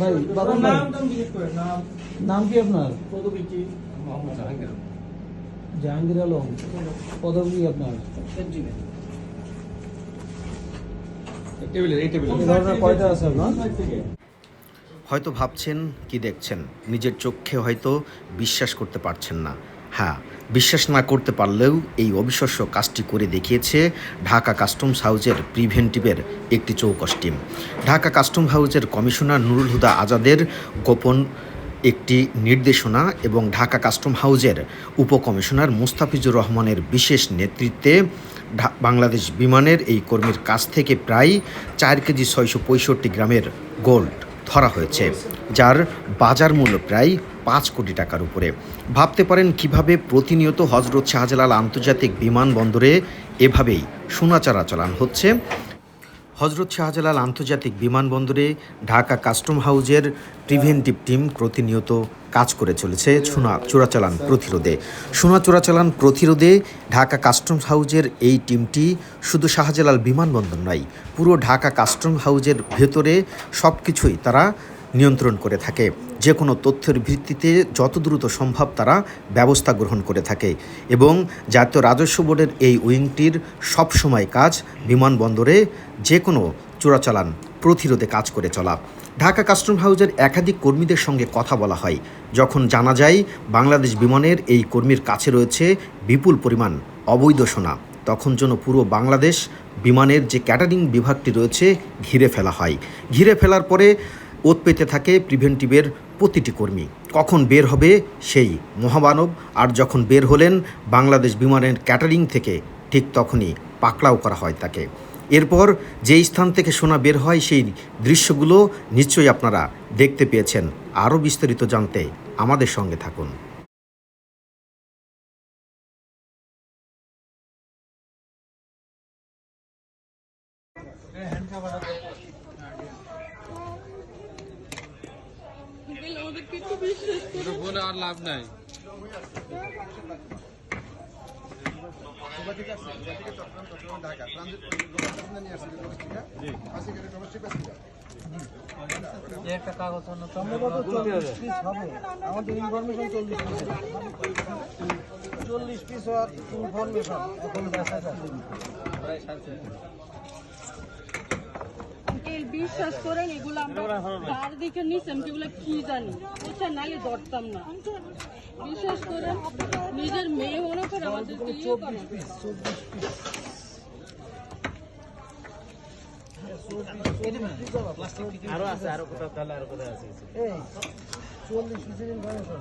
ভাই ভাই। নাম নাম। নাম কি আপনার? জাহাঙ্গীর জাহাঙ্গীর আলম। পদবী কি আপনার কয়টা আছে আপনার? হয়তো ভাবছেন কি দেখছেন নিজের চোখে হয়তো বিশ্বাস করতে পারছেন না। হ্যাঁ বিশ্বাস না করতে পারলেও এই অবিশ্বাস্য কাজটি করে দেখিয়েছে ঢাকা কাস্টমস হাউজের প্রিভেন্টিভের একটি চৌকস টিম। ঢাকা কাস্টম হাউজের কমিশনার নুরুল হুদা আজাদের গোপন একটি নির্দেশনা এবং ঢাকা কাস্টম হাউজের উপকমিশনার মুস্তাফিজুর রহমানের বিশেষ নেতৃত্বে বাংলাদেশ বিমানের এই কর্মীর কাছ থেকে প্রায় চার কেজি ছয়শো পঁয়ষট্টি গ্রামের গোল্ড ধরা হয়েছে, যার বাজার মূল্য প্রায় পাঁচ কোটি টাকার উপরে। ভাবতে পারেন কীভাবে প্রতিনিয়ত হজরত শাহজালাল আন্তর্জাতিক বিমানবন্দরে এভাবেই সোনা চালান হচ্ছে? হজরত শাহজালাল আন্তর্জাতিক বিমানবন্দরে Dhaka custom house preventive team প্রতিনিয়ত কাজ করে চলেছে সোনা চোরাচালান প্রতিরোধে। সোনা চোরাচালান প্রতিরোধে ঢাকা কাস্টম হাউজের এই টিমটি শুধু শাহজালাল বিমানবন্দর নয়, পুরো ঢাকা কাস্টম হাউজের ভেতরে সব কিছুই তারা নিয়ন্ত্রণ করে থাকে। যে কোনো তথ্যের ভিত্তিতে যত দ্রুত সম্ভব তারা ব্যবস্থা গ্রহণ করে থাকে এবং জাতীয় রাজস্ব বোর্ডের এই উইংটির সবসময় কাজ বিমানবন্দরে যে কোনো চোরাচালান প্রতিরোধে কাজ করে চলা। ঢাকা কাস্টম হাউজের একাধিক কর্মীদের সঙ্গে কথা বলা হয়, যখন জানা যায় বাংলাদেশ বিমানের এই কর্মীর কাছে রয়েছে বিপুল পরিমাণ অবৈধ সোনা, তখন যেন পুরো বাংলাদেশ বিমানের যে ক্যাটারিং বিভাগটি রয়েছে ঘিরে ফেলা হয়। ঘিরে ফেলার পরে ওত পেতে থাকে প্রিভেন্টিভের প্রতিটি কর্মী। কখন বের হবে সেই মহামানব, আর যখন বের হলেন বাংলাদেশ বিমানের ক্যাটারিং থেকে, ঠিক তখনই পাকড়াও করা হয় তাকে। এরপর যে স্থান থেকে সোনা বের হয় সেই দৃশ্যগুলো নিশ্চয়ই আপনারা দেখতে পেয়েছেন। আরও বিস্তারিত জানতে আমাদের সঙ্গে থাকুন। একটু বিশ্বাস করে বলে আর লাভ নাই। একটা কাগজ চল্লিশ পিস হবে? আমাদের ইনফরমেশন চল্লিশ পিস চল্লিশ পিস হওয়ার ইনফরমেশন এখন বিশ্বাস করেন এগুলো আমরা কার দিকে নিছেন এগুলো কি জানি বুঝছেন নালে ধরতাম না। বিশ্বাস করেন নিজের মেয়ে মনে করে আমাদেরকে ইয়ে করে। আরও আছে আরও কোথাও তাহলে আরও কোথাও আছে এই চল্লিশ পিসের ইনফরমেশন।